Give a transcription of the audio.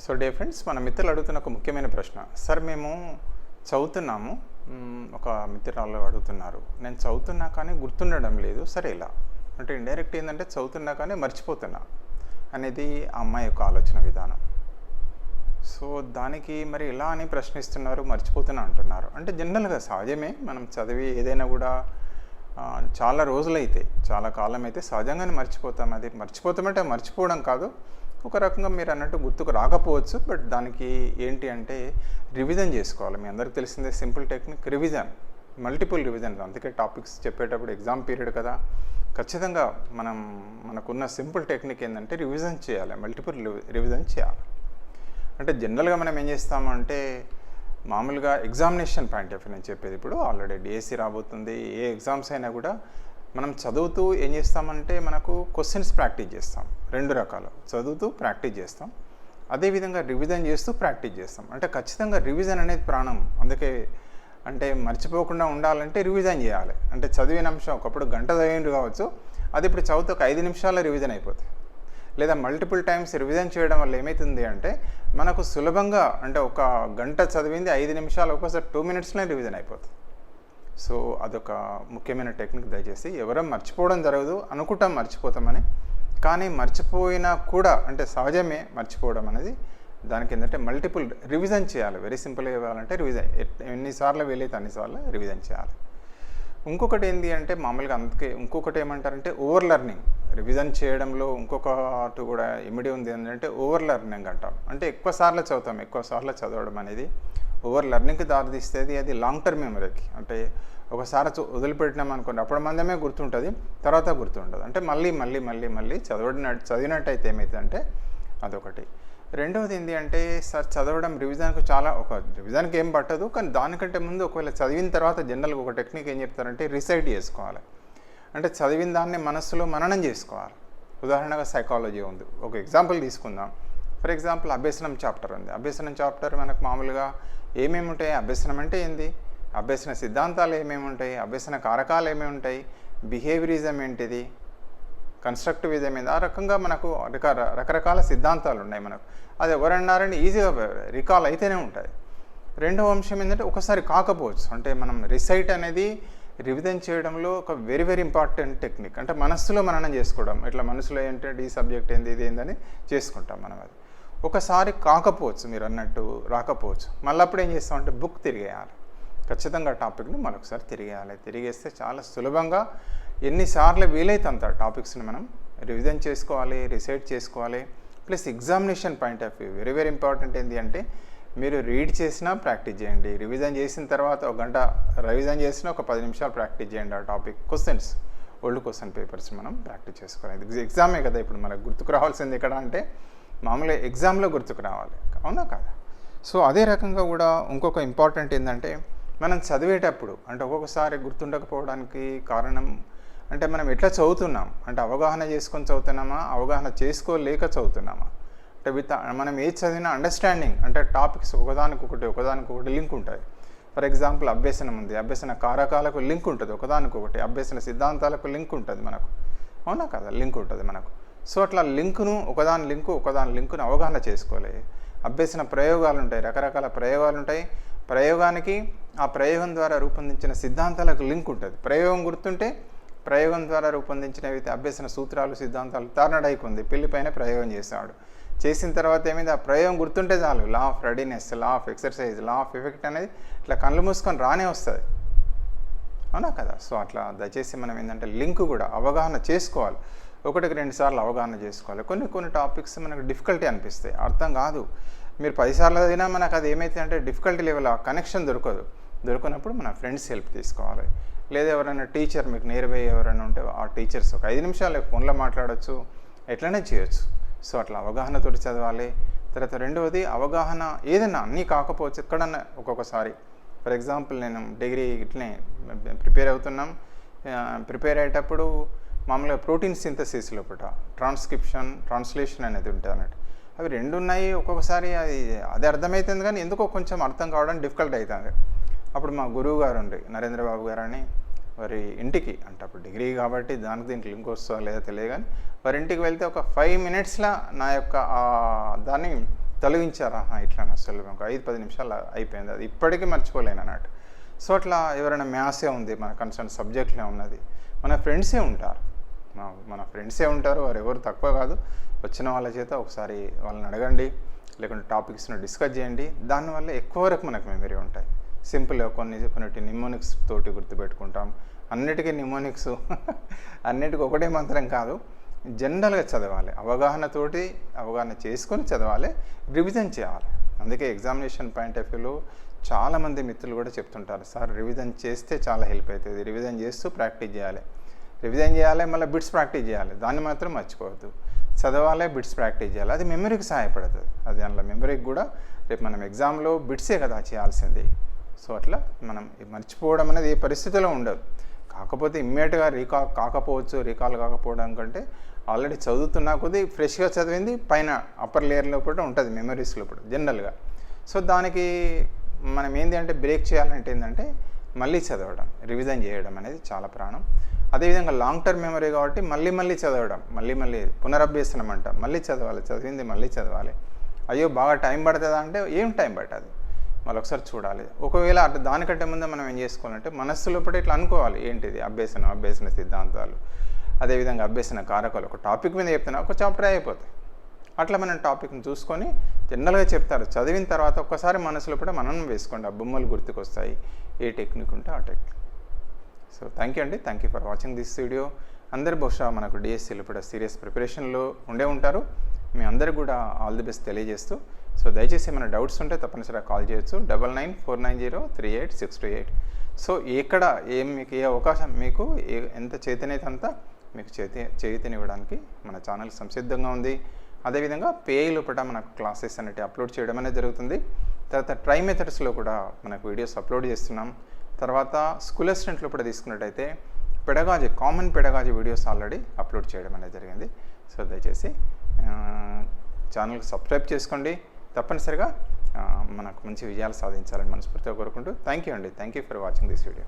So day friends మన మిత్రులు అడుగుతున్న ఒక ముఖ్యమైన ప్రశ్న. సార్ మేము చదువుతున్నాము. ఒక మిత్రురాలు అడుగుతున్నారు. నేను చదువుతున్నా కానీ గుర్తుండడం లేదు. సరే ఇలా. అంటే ఇండైరెక్ట్ ఏంటంటే చదువుతున్నా కానీ మర్చిపోతున్నా. అనేది ఆ అమ్మాయి యొక్క ఆలోచన విధానం. సో దానికి మరి ఎలా అని ప్రశ్నిస్తున్నారు మర్చిపోతున్నా అంటున్నారు. అంటే జనరల్గా సహజమే. మనం చదివి ఏదైనా కూడా చాలా రోజులైతే చాలా కాలం అయితే సహజంగానే మర్చిపోతాం. అది మర్చిపోతామంటే మర్చిపోవడం కాదు. ఒక రకంగా మీరు అన్నట్టు గుర్తుకు రాకపోవచ్చు బట్ దానికి ఏంటి అంటే రివిజన్ చేసుకోవాలి. మీ అందరికి తెలిసిందే simple technique revision multiple revision. అందుకే టాపిక్స్ చెప్పేటప్పుడు ఎగ్జామ్ పీరియడ్ కదా. ఖచ్చితంగా మనం మనకున్న సింపుల్ టెక్నిక్ ఏంటంటే రివిజన్ చేయాలి మల్టిపుల్ రివిజన్ చేయాలి. అంటే జనరల్గా మనం ఏం చేస్తామంటే మామూలుగా ఎగ్జామినేషన్ పాయింట్ ఆఫ్ వ్యూ నేను చెప్పేది ఇప్పుడు ఆల్రెడీ డిఎస్సి రాబోతుంది ఏ ఎగ్జామ్స్ అయినా కూడా మనం చదువుతూ ఏం చేస్తామంటే మనకు క్వశ్చన్స్ ప్రాక్టీస్ చేస్తాం. రెండు రకాలు. చదువుతూ ప్రాక్టీస్ చేస్తాం. అదేవిధంగా రివిజన్ చేస్తూ ప్రాక్టీస్ చేస్తాం. అంటే ఖచ్చితంగా రివిజన్ అనేది ప్రాణం. అందుకే అంటే మర్చిపోకుండా ఉండాలంటే రివిజన్ చేయాలి. అంటే చదివిన అంశం ఒకప్పుడు గంట చదివిండ్రు కావచ్చు. అది ఇప్పుడు చదువుతూ ఒక ఐదు నిమిషాల్లో రివిజన్ అయిపోతుంది లేదా మల్టిపుల్ టైమ్స్ రివిజన్ చేయడం వల్ల ఏమవుతుంది అంటే మనకు సులభంగా అంటే ఒక గంట చదివింది ఐదు నిమిషాలు ఒక్కోసారి టూ మినిట్స్లో రివిజన్ అయిపోతుంది. సో అదొక ముఖ్యమైన టెక్నిక్ దయచేసి ఎవరో మర్చిపోవడం జరగదు అనుకుంటాం మర్చిపోతామని. కానీ మర్చిపోయినా కూడా అంటే సహజమే మర్చిపోవడం అనేది దానికి ఏంటంటే మల్టిపుల్ రివిజన్ చేయాలి. వెరీ సింపుల్గా ఇవ్వాలంటే రివిజన్ ఎన్నిసార్లు వీలైతే అన్నిసార్లు రివిజన్ చేయాలి. ఇంకొకటి ఏంటి అంటే మామూలుగా అందుకే ఇంకొకటి ఏమంటారంటే ఓవర్ లెర్నింగ్ రివిజన్ చేయడంలో ఇంకొకటి కూడా ఇమిడి ఉంది ఏంటంటే ఓవర్ లెర్నింగ్ అంటాం. అంటే ఎక్కువ సార్లు చదువుతాం ఎక్కువ సార్లు చదవడం అనేది. ఓవర్ లెర్నింగ్కి దారితీస్తుంది అది లాంగ్ టర్మ్ మెమరీకి అంటే ఒకసారి వదిలిపెట్టినాం అనుకోండి అప్పుడు మందమే గుర్తుంటుంది తర్వాత గుర్తుండదు. అంటే మళ్ళీ మళ్ళీ మళ్ళీ మళ్ళీ చదవడిన చదివినట్టయితే ఏమవుతుందంటే అదొకటి. రెండవది ఏంటి అంటే సార్ చదవడం రివిజన్కు చాలా ఒక రివిజన్కి ఏం పట్టదు కానీ దానికంటే ముందు ఒకవేళ చదివిన తర్వాత జనరల్గా ఒక టెక్నిక్ ఏం చెప్తారంటే రిసైడ్ చేసుకోవాలి. అంటే చదివిన దాన్ని మనస్సులో మననం చేసుకోవాలి. ఉదాహరణగా సైకాలజీ ఉంది. ఒక ఎగ్జాంపుల్ తీసుకుందాం. ఫర్ ఎగ్జాంపుల్ అభ్యసనం చాప్టర్ ఉంది. అభ్యసనం చాప్టర్ మనకు మామూలుగా ఏమేమి ఉంటాయి? అభ్యసనం అంటే ఏంది? అభ్యసన సిద్ధాంతాలు ఏమేమి ఉంటాయి? అభ్యసన కారకాలు ఏమేమి ఉంటాయి? బిహేవియరిజం ఏంటిది? కన్స్ట్రక్టివిజం ఏంది? ఆ రకంగా మనకు రక రకరకాల సిద్ధాంతాలు ఉన్నాయి మనకు. అది ఎవరన్నారని ఈజీగా రికాల్ అయితేనే ఉంటుంది రెండవ అంశం ఏంటంటే ఒకసారి కాకపోవచ్చు. అంటే మనం రిసైట్ అనేది రివిజన్ చేయడంలో ఒక వెరీ వెరీ ఇంపార్టెంట్ టెక్నిక్. అంటే మనస్సులో మననం చేసుకోవడం. ఇట్లా మనసులో ఏంటంటే ఈ సబ్జెక్ట్ ఏంది ఇది ఏందని చేసుకుంటాం మనం అది. ఒకసారి కాకపోవచ్చు మీరు అన్నట్టు రాకపోవచ్చు. మళ్ళీ అప్పుడు ఏం చేస్తామంటే బుక్ తిరిగేయాలి. ఖచ్చితంగా టాపిక్ని మరొకసారి తిరిగేయాలి. తిరిగేస్తే చాలా సులభంగా ఎన్నిసార్లు వీలైతే అంత టాపిక్స్ని మనం రివిజన్ చేసుకోవాలి రిసైట్ చేసుకోవాలి. Plus examination point of view very very important ఏంటి అంటే మీరు రీడ్ చేసినా ప్రాక్టీస్ చేయండి. రివిజన్ చేసిన తర్వాత ఒక గంట రివిజన్ చేసినా ఒక పది నిమిషాలు ప్రాక్టీస్ చేయండి ఆ topic. Questions old question papers మనం ప్రాక్టీస్ చేసుకోవాలి. ఎగ్జామే కదా ఇప్పుడు మనకు గుర్తుకు రావాల్సింది ఎక్కడ అంటే మామూలుగా ఎగ్జామ్లో గుర్తుకు రావాలి. అవునా కదా? సో అదే రకంగా కూడా ఇంకొక ఇంపార్టెంట్ ఏంటంటే మనం చదివేటప్పుడు అంటే ఒక్కొక్కసారి గుర్తుండకపోవడానికి కారణం అంటే మనం ఎట్లా చదువుతున్నాం? అంటే అవగాహన చేసుకొని చదువుతున్నామా? అవగాహన చేసుకోలేక చదువుతున్నామా? అంటే విత్ మనం ఏది చదివినా అండర్స్టాండింగ్ అంటే టాపిక్స్ ఒకదానికొకటి ఒకదానికొకటి లింక్ ఉంటుంది ఫర్ ఎగ్జాంపుల్ అభ్యసనం ఉంది. అభ్యసన కారకాలకు లింక్ ఉంటుంది. ఒకదానికొకటి అభ్యసన సిద్ధాంతాలకు లింక్ ఉంటుంది మనకు. అవునా కదా? లింక్ ఉంటుంది మనకు. సో అట్లా లింకును ఒకదాని లింకు ఒకదాని లింకును అవగాహన చేసుకోవాలి. అభ్యసన ప్రయోగాలు ఉంటాయి రకరకాల ప్రయోగాలు ఉంటాయి. ప్రయోగానికి ఆ ప్రయోగం ద్వారా రూపొందించిన సిద్ధాంతాలకు లింక్ ఉంటుంది. ప్రయోగం గుర్తుంటే ప్రయోగం ద్వారా రూపొందించినవి అభ్యసన సూత్రాలు సిద్ధాంతాలు తార్నడైక్ ఉంది. పెళ్ళిపైన ప్రయోగం చేశాడు చేసిన తర్వాత ఏమైంది? ఆ ప్రయోగం గుర్తుంటే చాలు. Law of readiness law of exercise law of effect అనేది ఇట్లా కళ్ళు మూసుకొని రానే వస్తుంది. అవునా కదా? సో అట్లా దయచేసి మనం ఏంటంటే లింక్ కూడా అవగాహన చేసుకోవాలి. ఒకటికి రెండు సార్లు అవగాహన చేసుకోవాలి. కొన్ని కొన్ని టాపిక్స్ మనకు డిఫికల్టీ అనిపిస్తాయి. అర్థం కాదు. మీరు పదిసార్లు చదివినా మనకు అది ఏమైతే అంటే డిఫికల్టీ లెవెల్ ఆ కనెక్షన్ దొరకదు. దొరికినప్పుడు మన ఫ్రెండ్స్ హెల్ప్ తీసుకోవాలి. లేదా ఎవరైనా టీచర్ మీకు నియర్బై ఎవరైనా ఉంటే ఆ టీచర్స్ ఒక ఐదు నిమిషాలు ఫోన్లో మాట్లాడవచ్చు ఎట్లనే చేయొచ్చు. సో అట్లా అవగాహనతోటి చదవాలి. తర్వాత రెండవది అవగాహన ఏదైనా అన్నీ కాకపోవచ్చు. ఎక్కడన్నా ఒక్కొక్కసారి. ఫర్ ఎగ్జాంపుల్ నేను డిగ్రీ ఇట్లనే ప్రిపేర్ అవుతున్నాం. ప్రిపేర్ అయ్యేటప్పుడు మామూలుగా ప్రోటీన్ సింథసిస్ లోపల ట్రాన్స్క్రిప్షన్ ట్రాన్స్లేషన్ అనేది ఉంటుంది అన్నట్టు. అవి రెండు ఉన్నాయి ఒక్కొక్కసారి అది అది అర్థమవుతుంది కానీ ఎందుకో కొంచెం అర్థం కావడం డిఫికల్ట్ అవుతుంది. అప్పుడు మా గురువు గారు ఉండే నరేంద్ర బాబు గారు అని వారి ఇంటికి అంటే అప్పుడు డిగ్రీ కాబట్టి దానికి దీనికి లింక్ వస్తుందో లేదో తెలియదు కానీ వారి ఇంటికి వెళ్తే ఒక ఫైవ్ మినిట్స్లో నా యొక్క దాన్ని తొలగించారా? ఇట్లా నా సులభం ఒక ఐదు పది నిమిషాలు అయిపోయింది. అది ఇప్పటికీ మర్చిపోలేను అన్నట్టు. సో అట్లా ఎవరైనా మ్యాథ్సే ఉంది మన కన్సర్న్ సబ్జెక్ట్లే ఉన్నది. మన ఫ్రెండ్సే ఉంటారు. మన మన ఫ్రెండ్సే ఉంటారు వారు ఎవరు తక్కువ కాదు. వచ్చిన వాళ్ళ చేత ఒకసారి వాళ్ళని అడగండి లేకుంటే టాపిక్స్ను డిస్కస్ చేయండి. దానివల్ల ఎక్కువ వరకు మనకు మెమరీ ఉంటాయి. సింపుల్గా కొన్ని కొన్ని నిమోనిక్స్ తోటి గుర్తుపెట్టుకుంటాం. అన్నిటికీ నిమోనిక్స్ అన్నిటికీ ఒకటే మంత్రం కాదు. జనరల్గా చదవాలి. అవగాహనతోటి అవగాహన చేసుకొని చదవాలి. రివిజన్ చేయాలి. అందుకే ఎగ్జామినేషన్ పాయింట్ ఆఫ్ వ్యూలో చాలామంది మిత్రులు కూడా చెప్తుంటారు. సార్ రివిజన్ చేస్తే చాలా హెల్ప్ అవుతుంది. రివిజన్ చేస్తూ ప్రాక్టీస్ చేయాలి. రివిజన్ చేయాలి మళ్ళీ బిట్స్ ప్రాక్టీస్ చేయాలి. దాన్ని మాత్రం మర్చిపోవద్దు. చదవాలి బిట్స్ ప్రాక్టీస్ చేయాలి. అది మెమరీకి సహాయపడుతుంది. అది అందులో మెమరీకి కూడా రేపు మనం ఎగ్జామ్లో బిట్సే కదా చేయాల్సింది. సో అట్లా మనం మర్చిపోవడం అనేది ఏ పరిస్థితిలో ఉండదు. కాకపోతే ఇమ్మీడియట్గా రీకా కాకపోవచ్చు. రీకాల్ కాకపోవడం కంటే ఆల్రెడీ చదువుతున్నా కొద్దీ ఫ్రెష్గా చదివింది పైన అప్పర్ లేయర్లో కూడా ఉంటుంది మెమరీస్లో కూడా జనరల్గా సో దానికి మనం ఏంటి అంటే బ్రేక్ చేయాలంటే ఏంటంటే మళ్ళీ చదవడం రివిజన్ చేయడం అనేది చాలా ప్రాణం. అదేవిధంగా లాంగ్ టర్మ్ మెమరీ కాబట్టి మళ్ళీ మళ్ళీ చదవడం మళ్ళీ మళ్ళీ పునరభ్యసనం అంట మళ్ళీ చదవాలి చదివింది మళ్ళీ చదవాలి. అయ్యో బాగా టైం పడుతుందా అంటే ఏం టైం పట్టదు. మళ్ళీ ఒకసారి చూడాలి. ఒకవేళ అటు దానికంటే ముందే మనం ఏం చేసుకోవాలంటే మనస్సు లోపల ఇట్లా అనుకోవాలి. ఏంటిది? అభ్యసనం అభ్యసన సిద్ధాంతాలు. అదేవిధంగా అభ్యసన కారకాలు. ఒక టాపిక్ మీద చెప్తున్నా ఒక చాప్టర్ అయిపోతాయి. అట్లా మనం టాపిక్ని చూసుకొని జనరల్గా చెప్తారు. చదివిన తర్వాత ఒక్కసారి మనసులో కూడా మనం వేసుకోండి. ఆ బొమ్మలు గుర్తుకొస్తాయి. ఏ టెక్నిక్ ఉంటే ఆ టెక్నిక్ సో థ్యాంక్ యూ అండి. Thank you for watching this video అందరు బహుశా మనకు డిఎస్సీలో కూడా సీరియస్ ప్రిపరేషన్లో ఉండే ఉంటారు. మీ అందరు కూడా ఆల్ ది బెస్ట్ తెలియజేస్తూ సో దయచేసి ఏమైనా డౌట్స్ ఉంటే తప్పనిసరిగా కాల్ చేయొచ్చు. Double nine four nine zero three eight six two eight so ఎక్కడ ఏం మీకు ఏ అవకాశం మీకు ఏ ఎంత చేతనైతే అంతా మీకు చేతి చేతినివ్వడానికి మన ఛానల్ సంసిద్ధంగా ఉంది. అదేవిధంగా పేఐ లోపల మనకు క్లాసెస్ అనేవి అప్లోడ్ చేయడం అనేది జరుగుతుంది. తర్వాత ట్రై మెథడ్స్లో కూడా మనకు వీడియోస్ అప్లోడ్ చేస్తున్నాం. తర్వాత స్కూల్ అసిస్టెంట్లో కూడా తీసుకున్నట్టయితే pedagogy common pedagogy videos already upload చేయడం అనేది జరిగింది. సో దయచేసి ఛానల్కి సబ్స్క్రైబ్ చేసుకోండి. తప్పనిసరిగా మనకు మంచి విజయాలు సాధించాలని మనస్ఫూర్తిగా కోరుకుంటూ థ్యాంక్ యూ అండి. Thank you for watching this video